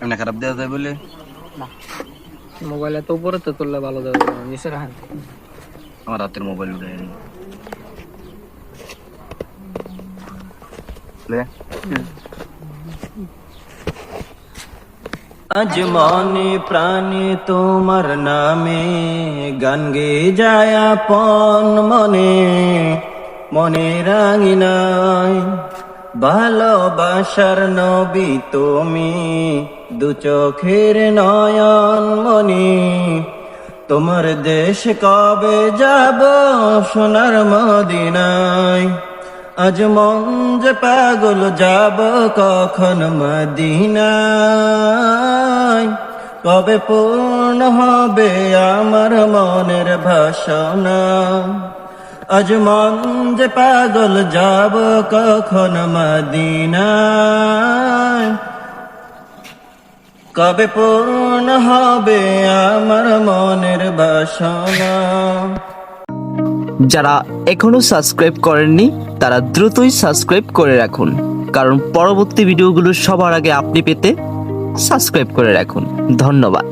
এমনি খারাপ দেওয়া যায় বলে? মোবাইলে তো উপরে তো তুললে ভালো যাবে নিচে রাখেন আমার হাতের মোবাইল উঠে লে। আজ মনে প্রাণে তোমার নামে গান গে যায় আপন মনে মনে রাঙিনাই ভালোবাসার নবী তুমি, দু চোখের নয়ন মনি তোমার দেশ কবে যাব সোনার মদিনায়? আজ মন যে পাগল যাব কখন মদিনায়? কবে পূর্ণ হবে আমার মনের ভাষণা? আজ যে পাগল যাব কখন মদিনায়? কবে পূর্ণ হবে আমার মনের বাসনা? যারা এখনও সাবস্ক্রাইব করেননি, তারা দ্রুতই সাবস্ক্রাইব করে রাখুন। কারণ পরবর্তী ভিডিওগুলো সবার আগে আপনি পেতে সাবস্ক্রাইব করে রাখুন। ধন্যবাদ।